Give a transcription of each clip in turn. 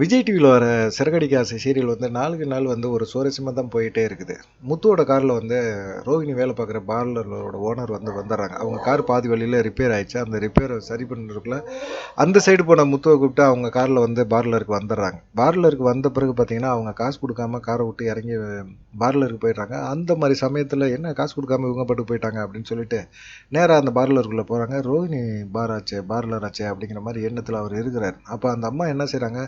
விஜய் டிவியில் வர சிறகடிக்க ஆசை சீரியல் வந்து நாளுக்கு நாள் வந்து ஒரு சுவாரஸ்யமாக தான் போயிட்டே இருக்குது. முத்துவோட காரில் வந்து ரோஹிணி வேலை பார்க்குற பார்லரோட ஓனர் வந்து வந்துடுறாங்க. அவங்க கார் பாதி வழியில் ரிப்பேர் ஆயிடுச்சு. அந்த ரிப்பேரை சரி பண்ணுறதுக்குள்ள அந்த சைடு போன முத்துவை கூப்பிட்டு அவங்க காரில் வந்து பார்லருக்கு வந்துடுறாங்க. பார்லருக்கு வந்த பிறகு பார்த்தீங்கன்னா அவங்க காசு கொடுக்காம காரை விட்டு இறங்கி பார்லருக்கு போயிடுறாங்க. அந்த மாதிரி சமயத்தில் என்ன காசு கொடுக்காம இவங்க பட்டு போயிட்டாங்க அப்படின்னு சொல்லிட்டு நேராக அந்த பார்லருக்குள்ளே போகிறாங்க ரோஹிணி பார் ஆச்சே பார்லர் ஆச்சே அப்படிங்கிற மாதிரி எண்ணத்தில் அவர் இருக்கிறார். அப்போ அந்த அம்மா என்ன செய்கிறாங்க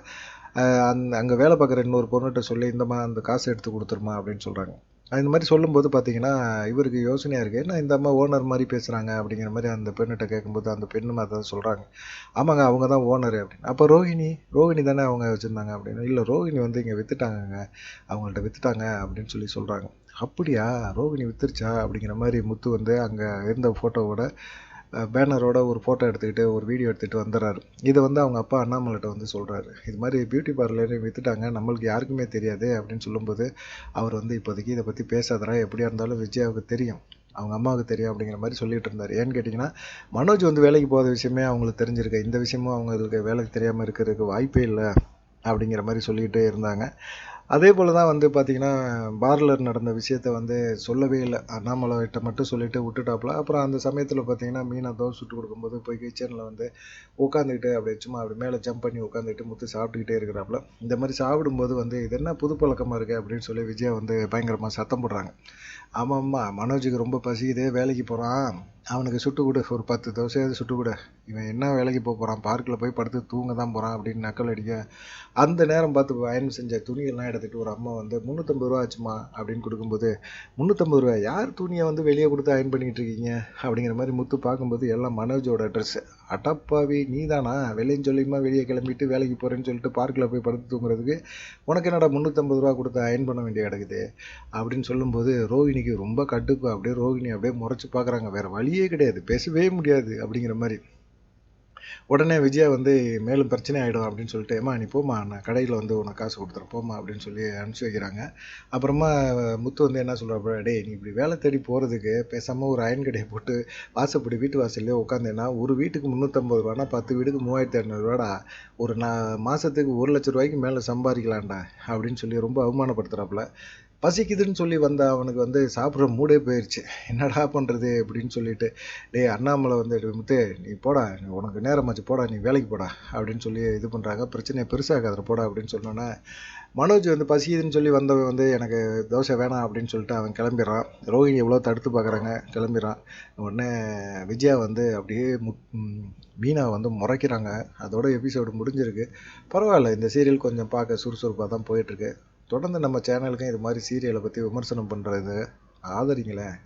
அந் அங்கே வேலை பார்க்குற இன்னொரு பொண்ணுகிட்ட சொல்லி இந்தம்மா அந்த காசை எடுத்து கொடுத்துருமா அப்படின்னு சொல்கிறாங்க இந்த மாதிரி சொல்லும்போது பார்த்தீங்கன்னா இவருக்கு யோசனையாக இருக்குது என்ன இந்த அம்மா ஓனர் மாதிரி பேசுகிறாங்க அப்படிங்கிற மாதிரி அந்த பெண்ணிட்ட கேட்கும்போது அந்த பெண்ணும் அதை சொல்கிறாங்க ஆமாங்க அவங்க தான் ஓனர் அப்படின்னு. அப்போ ரோஹிணி ரோஹிணி தானே அவங்க வச்சுருந்தாங்க அப்படின்னு. இல்லை ரோஹிணி வந்து இங்கே விற்றுட்டாங்கங்க அவங்கள்ட்ட விற்றுட்டாங்க அப்படின்னு சொல்லி சொல்கிறாங்க அப்படியா? ரோஹிணி வித்துருச்சா? அப்படிங்கிற மாதிரி முத்து வந்து அங்கே இருந்த ஃபோட்டோவோட பேனரோட ஒரு ஃபோட்டோ எடுத்துக்கிட்டு ஒரு வீடியோ எடுத்துகிட்டு வந்துடுறாரு. இதை வந்து அவங்க அப்பா அண்ணாமலைகிட்ட வந்து சொல்கிறாரு இது மாதிரி பியூட்டி பார்லரையும் விற்றுட்டாங்க நம்மளுக்கு யாருக்குமே தெரியாது அப்படின்னு சொல்லும்போது அவர் வந்து இப்போதைக்கு இதை பற்றி பேசாதரா எப்படியா இருந்தாலும் விஜயாவுக்கு தெரியும். அவங்க அம்மாவுக்கு தெரியும் அப்படிங்கிற மாதிரி சொல்லிட்டு இருந்தார். ஏன்னு கேட்டிங்கன்னா மனோஜ் வந்து வேலைக்கு போகாத விஷயமே அவங்களுக்கு தெரிஞ்சிருக்கு. இந்த விஷயமும் அவங்களுக்கு வேலைக்கு தெரியாமல் இருக்கிறதுக்கு வாய்ப்பே இல்லை அப்படிங்கிற மாதிரி சொல்லிகிட்டே இருந்தாங்க. அதே போல் தான் வந்து பார்த்திங்கன்னா பார்லர் நடந்த விஷயத்த வந்து சொல்லவே இல்லை. அண்ணாமலைகிட்ட மட்டும் சொல்லிவிட்டு விட்டுட்டாப்புல. அப்புறம் அந்த சமயத்தில் பார்த்தீங்கன்னா மீனை தோசை சுட்டு கொடுக்கும்போது போய் கிச்சனில் வந்து உட்காந்துக்கிட்டு அப்படியே சும்மா அப்படி மேலே ஜம்ப் பண்ணி உட்காந்துக்கிட்டு முத்து சாப்பிட்டுக்கிட்டே இருக்கிறாப்புல. இந்த மாதிரி சாப்பிடும்போது வந்து இது என்ன புது பழக்கமாக இருக்குது அப்படின்னு சொல்லி விஜயா வந்து பயங்கரமாக சத்தம் போடுறாங்க. ஆமாம்மா மனோஜுக்கு ரொம்ப பசிக்குது வேலைக்கு போகிறான் அவனுக்கு சுட்டு கொடு ஒரு பத்து தோசையாவது சுட்டு கொடு. இவன் என்ன வேலைக்கு போக போகிறான் பார்க்கில் போய் படுத்து தூங்க தான் போகிறான் அப்படின்னு நக்கல் அடிக்க அந்த நேரம் பார்த்து அயன் செஞ்ச துணியெல்லாம் எடுத்துகிட்டு ஒரு அம்மா வந்து முந்நூற்றம்பது ரூபா ஆச்சுமா அப்படின்னு கொடுக்கும்போது முந்நூற்றம்பது ரூபா யார் துணியை வந்து வெளியே கொடுத்து அயன் பண்ணிகிட்டு இருக்கீங்க? அப்படிங்கிற மாதிரி முத்து பார்க்கும்போது எல்லாம் மனோஜோட ட்ரெஸ்ஸு அட்டப்பாவி நீ தானா வெளியேன்னு சொல்லியுமா வெளியே கிளம்பிட்டு வேலைக்கு போகிறேன்னு சொல்லிட்டு பார்க்கில் போய் படுத்து தூங்குறதுக்கு உனக்கு என்னடா முந்நூற்றம்பது ரூபா கொடுத்து அயன் பண்ண வேண்டிய கிடக்குது? அப்படின்னு சொல்லும்போது ரோஹிணிக்கு ரொம்ப கட்டுப்பு அப்படியே ரோஹிணி அப்படியே முறைச்சி பார்க்குறாங்க. வேறு வழியே கிடையாது. பேசவே முடியாது அப்படிங்கிற மாதிரி. உடனே விஜயா வந்து மேலும் பிரச்சனை ஆகிடும் அப்படின்னு சொல்லிட்டு ஏமா நீ போமா நான் கடையில் வந்து உனக்கு காசு கொடுத்துறேன் போமா அப்படின்னு சொல்லி அனுப்பிச்சி வைக்கிறாங்க. அப்புறமா முத்து வந்து என்ன சொல்கிறாப்புல டேய் நீ இப்படி வேலை தேடி போகிறதுக்கு பேசாமல் ஒரு அயன் கடையை போட்டு வாசப்படி வீட்டு வாசல்லையே உட்காந்தேன்னா ஒரு வீட்டுக்கு முந்நூற்றம்பது ரூபானா பத்து வீட்டுக்கு மூவாயிரத்தி இரநூறுவாடா ஒரு நான் மாதத்துக்கு ஒரு லட்ச ரூபாய்க்கு மேலே சம்பாதிக்கலாம்டா அப்படின்னு சொல்லி ரொம்ப அவமானப்படுத்துகிறாப்புல பசிக்குதுன்னு சொல்லி வந்த அவனுக்கு வந்து சாப்பிட்ற மூடே போயிடுச்சு என்னடா பண்ணுறது அப்படின்னு சொல்லிட்டு டேய் அண்ணாமலை வந்து முத்து நீ போடா உனக்கு நேரமாச்சு போடா நீ வேலைக்கு போடா அப்படின்னு சொல்லி இது பண்ணுறாங்க பிரச்சனையை பெருசாகாத போடா அப்படின்னு சொன்னோன்னே மனோஜ் வந்து பசிக்குதுன்னு சொல்லி வந்தவன் வந்து எனக்கு தோசை வேணாம் அப்படின்னு சொல்லிட்டு அவன் கிளம்பிடுறான். ரோஹிணி எவ்வளோ தடுத்து பார்க்குறாங்க கிளம்பிடுறான். உடனே விஜயா வந்து அப்படியே முத் மீனா வந்து முறைக்கிறாங்க. அதோட எபிசோடு முடிஞ்சிருக்கு. பரவாயில்ல இந்த சீரியல் கொஞ்சம் பார்க்க சுறுசுறுப்பாக தான் போயிட்டுருக்கு. தொடர்ந்து நம்ம சேனலுக்கும் இது மாதிரி சீரியலை பற்றி விமர்சனம் பண்ணுறது ஆதரிங்களேன்.